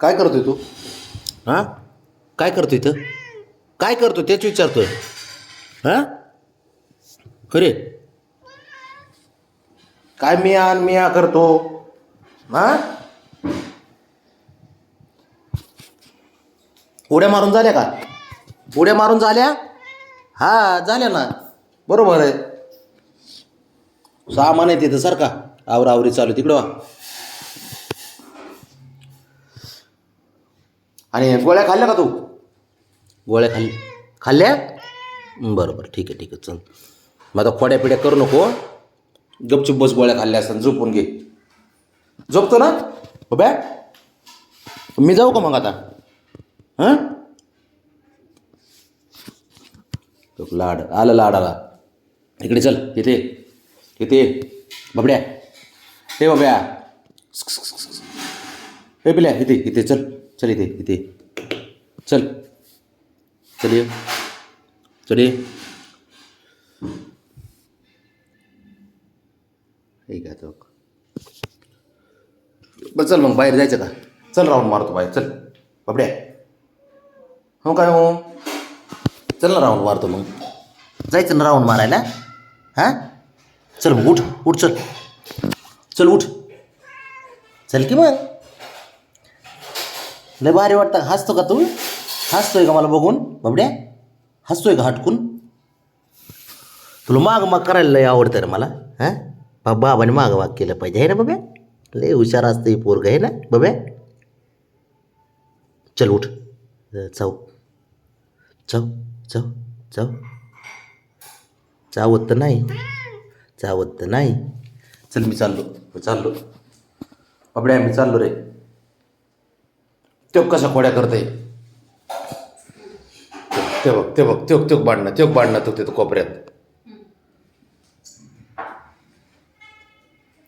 काय करतोय तू? हां? काय करतो इथं? काय करतो तेच विचारतोय. हां? खरे? काय मिया आणि मिया करतो? हां? उड्या मारून झाल्या का? उड्या मारून झाल्या? हा झाल्या ना. बरोबर आहे. सामान आहे तिथं सारखा आवरा आवरी चालू तिकडं वा. आणि गोळ्या खाल्ल्या का तू? गोळ्या खाल्ली खाल्ल्या? बरं बरं ठीक आहे ठीक आहे चल. मग आता खोड्या पिड्या करू नको गपचूप बस गोळ्या खाल्ल्या असतात झोपून घे. झोपतो ना? बॅ मी जाऊ का मग आता? हां? लाड आलं लाड आला इकडे चल इथे. इथे. बबड्या. हे बबड्या. हे पिल्या इथे इथे चल. चल इथे इथे. चल. चल ये. चल ये. बरं चल मग बाहेर जायचं का? चल राऊंड मारतो बाहेर. चल बाबड्या. हो काय हो? चल ना राऊंड मारतो मग. जायचं ना राऊंड मारायला? हां? चल मग उठ उठ चल. चल उठ. चल की मग. लय भारी वाटतं. हसतो का तू? हसतोय का मला बघून? बाबड्या? हसतोय का हटकून? तुला माग माग करायला लय आवडतं रे मला हां? बा बाबाने माग माग केलं पाहिजे आहे ना बाब्या लय हुशार असतं हे पोरग आहे ना बाब्या चल उठ. जाऊ. जाऊ जाऊ जाऊ. चावत तर नाही. चावत तर नाही. चल मी चाललो चाललो. बाबड्या मी चाललो रे. त्यो कशा खोड्या करते ते बघ ते बघ त्योक त्योक बांधणं त्योक बांधणं तो तिथं कोपऱ्यात.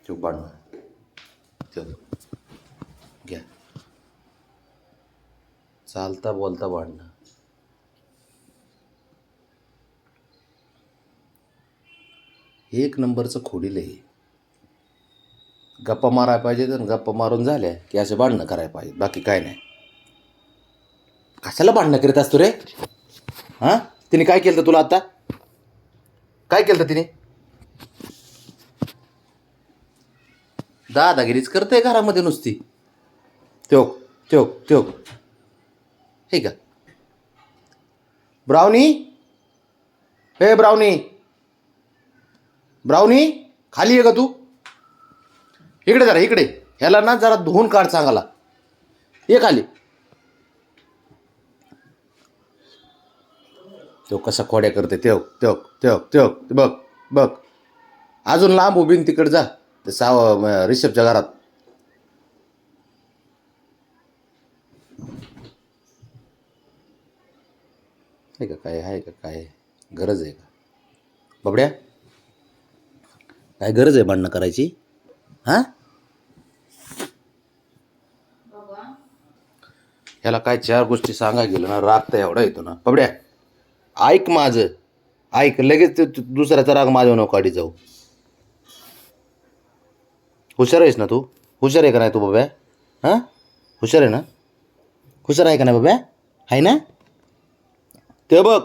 त्योक बांधणं. त्योक घ्या. चालता बोलता बांधणं. एक नंबरचं खोडील आहे गप्पा मारायला पाहिजे तर गप्पा मारून झाल्या की असे भांडणं करायला पाहिजे बाकी काय नाही. कशाला भांडणं करीत असतो रे? हां? तिने काय केलं तुला आता? काय केलं तिने? दादागिरीच करते घरामध्ये नुसती. त्योक त्योक त्योक हे का ब्राउनी? हे ब्राउनी. ब्राउनी खाली आहे का तू. इकडे जरा इकडे. ह्याला ना जरा धुवून काढ सांगाला ये खाली. तो कसा खोड्या करते तेव तेव तेव तेव ते बघ बघ. अजून लांब उभीन तिकडे जा. ते साव रिषभच्या घरात. आहे का काय? आहे का काय? गरज आहे का? बाबड्या? काय गरज आहे भांडणं करायची? हां? ह्याला काय चार गोष्टी सांगा गेलं ना राग तर एवढा येतो ना. बाबड्या? ऐक माझं. ऐक लगेच दुसऱ्याचा राग माझ्या नको काढी जाऊ. हुशार आहेस ना तू? हुशार आहे का नाही तू बाब्या? हां? हुशार आहे ना? हुशार आहे का नाही बाब्या? आहे ना? ते बघ.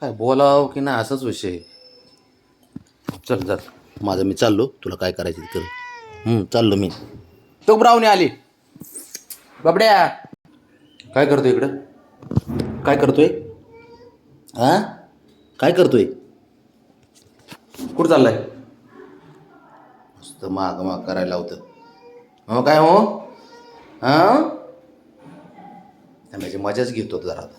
काय बोलाव की नाही असाच विषय चल जात माझं मी चाललो. तुला काय करायचं ते कर. चाललो मी. तो ब्राऊनी आली. बाबड्या. काय करतोय इकडं? काय करतोय? हा काय करतोय? कुठं चाललाय? मस्त माग माग करायला होतं मग हो, काय हो? हां त्याची मजाच घेतो जरा आता.